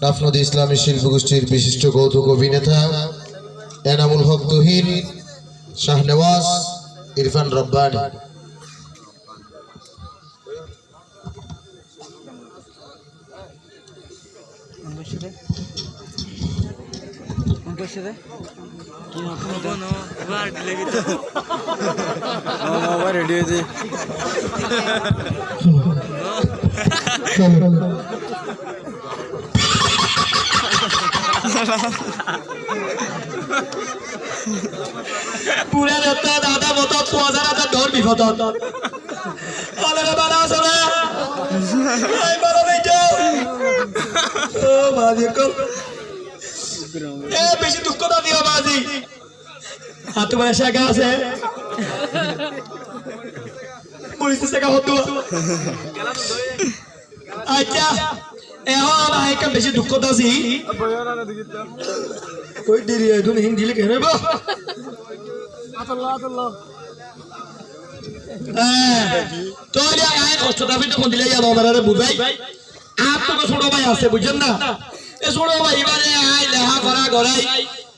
নাফনদ ইসলামী শিল্পগোষ্ঠীর বিশিষ্ট কৌতুক অভিনেতা এনামুল হক তহির শাহনেওয়াজ ইরফান রব্বানি রেডি পুরা দত্তা, দাদা মত পজার আদা ডর বিপদ বালা বালা এ বেশি দুঃখ না দিও বাজি হাত মানে শেখা আছে। আচ্ছা। এখন আইকা বেশি দুঃখ দাসি কই দেরি এখন হিন্দি লিখে রে বা তোরে আয় কষ্টটা ফিট কোন দিলে যাব আমারে বুঝাই আপ তো ভাই আছে বুঝছেন না? এ ছোট ভাই এবারে আয় লেহা গড়াই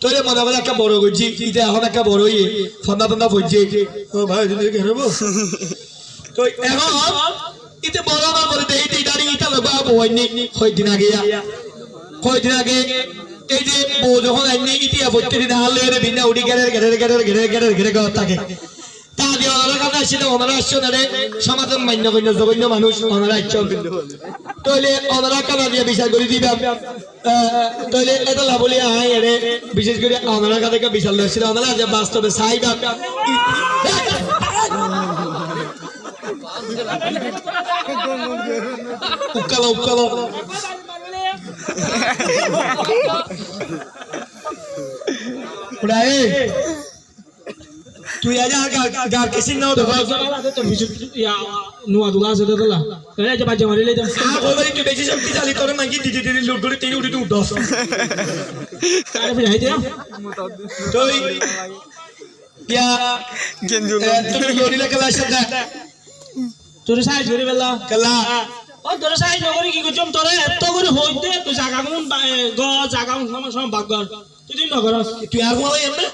তোরে মনে করে একটা বড় করছি ইটা এখন একটা বড় ইয়ে ফন্দা ফন্দা ফুটছে ও ভাই তুমি কেন তো এখন ইতে বড় না করে দেই ইদারি ইটা লগা বইনি কয়দিন আগে আগে? এই যে বউ যখন আইনি বিনা উড়ি গেরে গেরে থাকে মান্য এরে বিশেষ করে ওনারা কাছে বিচার যে বাস্তবে ఉక్కల ఉక్కల ఉడాయి tu ya aja agak agak kesin nau tuh Ya ya nu adu gas itu lah kalian aja baca mari ah kalau balik ke besi sampai jadi, itu orang manggil di di di lur dulu tadi udah tuh dos ada punya aja tuh ya gendul tuh lagi orang kelas ada তোরে সাই ধরে বেলা। খেলা ও তোরে সাই নগরি কি করছম তোরে এত করে হইতে তুই জাগা কোন গ জাগা কোন সম সম বাগর তুই দিন নগর তুই আর কোন এমনে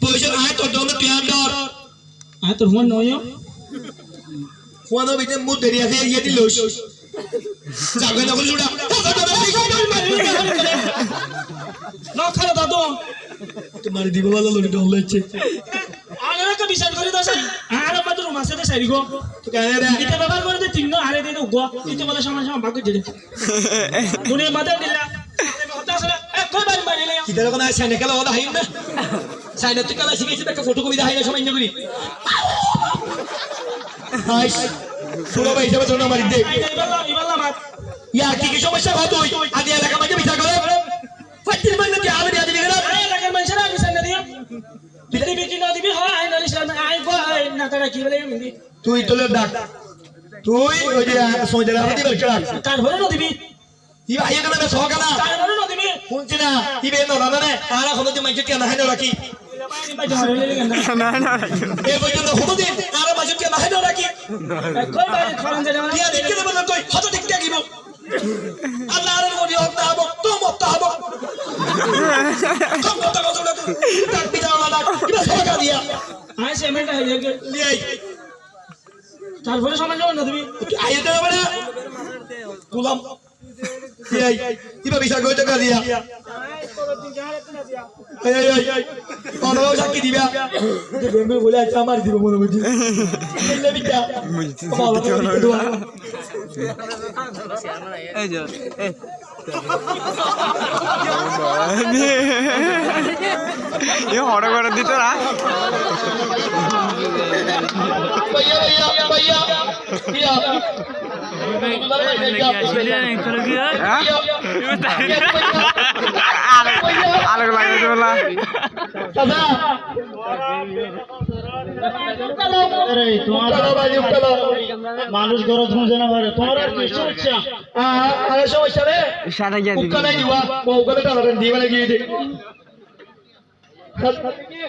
পয়সা আয় তোর জন্য তুই আর ডর আ তোর মন নয় কোন বিতে মুদ দেরি আছে ইয়ে দিল জাগা না করে জুড়া ন খালো দাদু। তোমার দিব লোক ডর লাগছে আরে কা বিচার করে দাস আরে মাত্র সারি গো তো কেন রে ব্যবহার করে দে তিন আরে দে গো ইতে বলে সমান দিলা। ওদা হাইন না? সাইনে তুই শিখেছিস একটা ফটো কবি দেখাই না সময় করি জন্য ইবাল্লা ইয়া কি কি সমস্যা আদি এলাকা মাঝে বিচার করে ফাইটির মানে কি আবে আদি বিগড়া আরে লাগার মানুষরা বিচার না দিও দিদি বিকি না দিবি হয় আই নালিশ আই গো না তারা কি বলে মিন্দি তুই তোলে ডাক। তুই ওই যে না দিবি ইবা আইয়া কেন না দিবি। শুনছি না ইবে নড়া না আর এখন যে মাইকে কেন হাইনা রাখি বাই ধরে লে গেন্দা না না এ পর্যন্ত হুমদিন আর মাঝে কেন হাইনা রাখি? কই বাই খরন দে না ইয়া দেখতে দেব কই হত দেখতে গিব। আল্লাহ আর মরি হোক না হব তো মত হব কম কথা কথা ডাক বিচার না ডাক। ইবা সহকাল দিয়া। আই সেমেন্ট গে লিয়াই তারপরে সমাজ না দিবি আইয়া দেব না? তুলাম লিয়াই ইবা বিচার কইতে দিয়া। এই এই এই অনরাও সাক্ষী দিবা? যে বেম্বে বলে আছে আমার দিব মনে বুঝি বললে বিটা এই যে এই। এ হড় করে দিত না আলোক লাগে বলা মানুষ ঘর ধুঁজে না ঘরে তোমার আর কি সমস্যা? আরে সমস্যা রে? সাদা গিয়ে দিবি। উকালে দিবা উকালে টালা দিবালে গিয়ে দে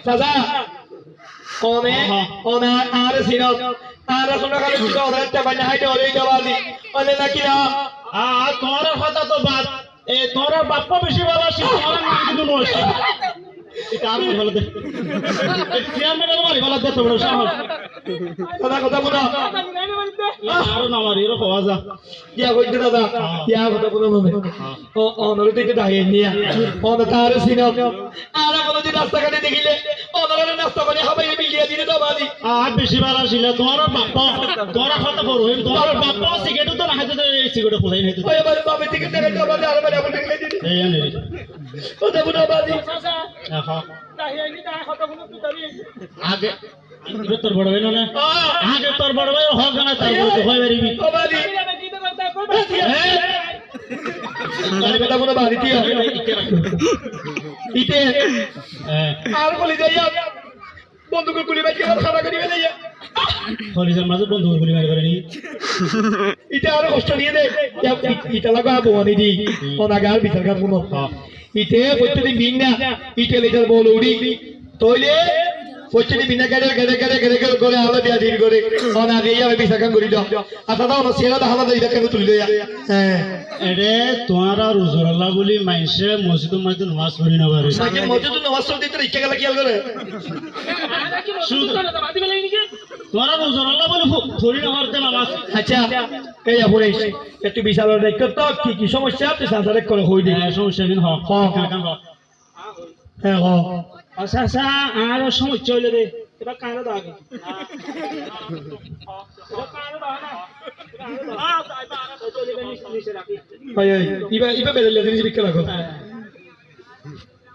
সাদা ওনে ওনা আর সিনো আর সোনা খালি দুটো ওদের একটা হাইতে ওরে জবাবি ওলে নাকি না? আর তোমার কথা তো বাদ। এ তোমার বাপ্পা বেশি ভালো আছে তোমার নাম কিন্তু নয়। এটা আর ভালো দে চেয়ারম্যানের মারি ভালো দে তোমরা সাহস। দাদা কথা বলো। আর না মারি এরকম হওয়া যা ইয়া কইতে দাদা? ইয়া কথা বলো মনে। ও অনরে থেকে দাঁড়িয়ে নিয়া? অন তার সিনাম আর কোনো দিন রাস্তাঘাটে দেখিলে অনরে নাস্তা করে হবে মিলিয়ে দিলে তো বাদি আর বেশি ভালো ছিল তোমার বাপ্পা তোমার কথা বড় হই তোমার বাপ্পা সিগারেট তো না হাতে সিগারেট ফুলাই নাই ওই আমার বাবা থেকে টাকা তো আর মানে দেখলে দিদি এই আনে কথা বলো বাদি আগে তোর বড় ভাই না আগে তোর বড় ভাই হোক না তাই হয় বাড়িবি ও বাদি আরে কথা বলো বাদি ইতে আর বলি যাইয়া বন্ধুকে গুলি বাইকে খানা করি বেলাইয়া কলেজের মাঝে বন্ধু গুলি মারি করে নি আরও কষ্ট নিয়ে দে। ইটা লাগা বনি দি। অনাগার বিচার কার কোনো ইতে প্রত্যেকদিন বিন না। ইতে লেটার বল উড়ি। তইলে প্রত্যেকদিন বিনা গাড়ি গাড়ি গাড়ি গাড়ি গাড়ি করে আলো দিয়া দিন করে। অনাগে আমি বিচার কাম করি দাও আচ্ছা দাও সেরা দাও এটা কেন তুলি দেয়া হ্যাঁ। এরে তোমার আর উজরল্লা বলি মাইসে মসজিদ মসজিদ নামাজ পড়ি না পারে মধ্যে তো নমাজ চলতে তো ইচ্ছা গেলে কি করে? তোমার আর উজরল্লা বলি পড়ি না পারতে নামাজ আচ্ছা। এই একটু বিশাল দেখতে তো কি কি সমস্যা? আপনি সাঁতারে করে হই দি। হ্যাঁ সমস্যা। হ্যাঁ হ। আচ্ছা আচ্ছা আর সমস্যা হইলে রে এবার কানে ভাই ইবা ইবা বেরলে জিনিস বিক্রি রাখো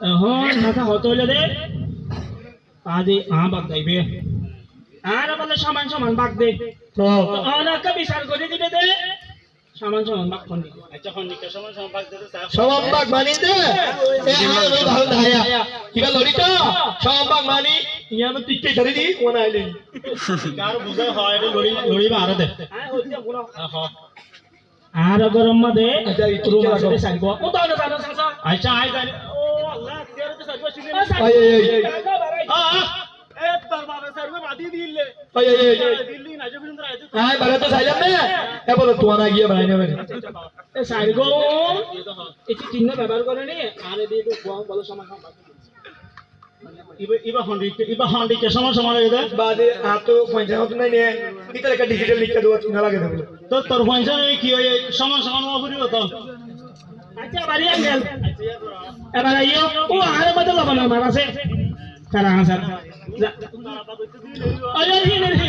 এখন মাথা হত হইলে আদি আ যাইবে আর বলে সমান সমান বাগ দে। বিচার করে দিবে দে। সমান সমান বাগ কোন দিকে আচ্ছা কোন দিকে সমান সমান বাগ মানি দে। ভালো দায়া কিবা লড়ি তো সমাম্বাগ মানি। ইয়ানো টিকে ধরে দি কোন আইলে। কার বুঝাই হয় রে লড়ি লড়ি মারা দে। আর গরম মধ্যে আচ্ছা, এই রুম টিকে আছে রাখো। সাইব ও তো না জানো সাসা আচ্ছা আই জানি ও আল্লাহ তেরে তো সাইব ছিল আই আই আই আ। এ তোর বাবা সাইব মাদি দিলে আই আই আই দিল্লি না জবিন তো আইতো আই বারে তো সাইলাম না এ বলো তো না গিয়ে বানাই নেবে এটি চিহ্ন ব্যবহার করে নি আরে কোয়া বলো একটা ডিজিটাল লিখে দেওয়া চিন্তা লাগে তো তোর পয়সা কি সমান সমান পড়িব তো আচ্ছা এবার ও আরে মধ্যে লবণ আমার আছে। কারা স্যার আরে রে রে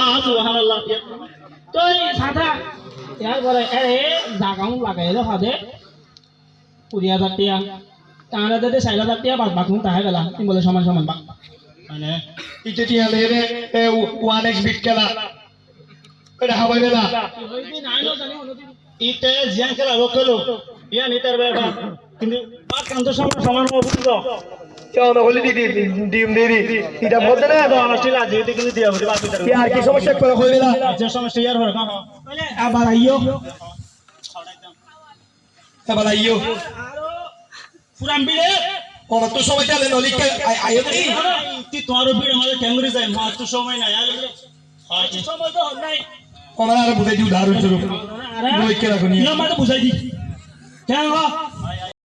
আ সুবহানাল্লাহ। তো সাদা ইয়ার পরে এরে জাগাও, লাগাইলো হাদে। কুড়ি হাজার টিয়া তাহলে যদি চাৰি হাজাৰ টিয়া বাক বাকো তাহে গেলা সমান সমান বাক ইতে টিয়া লেরে ওয়ান এক্স বিট খেলা। এটা হাবাই জিয়ান খেলা লোক খেলো ইয়া নিতার বেবা কিন্তু পাঁচ কান্ত সমান সমান বুঝলো না না আর কি সমস্যা? করে বেলা আচ্ছা সমস্যা ইয়ার হরে আবার আইও এবার আইও পুরাম বিলে ওরা তো সময় চালে নলিকে আইও নি? তি তোমার বিলে আমাদের ক্যাঙ্গুরি যায় মা তো সময় নাই আর সময় তো নাই। ওরা আর বুঝাই দিও উদাহরণ স্বরূপ বই কে রাখো নি? নিয়ম মাঝে বুঝাই দি কেন?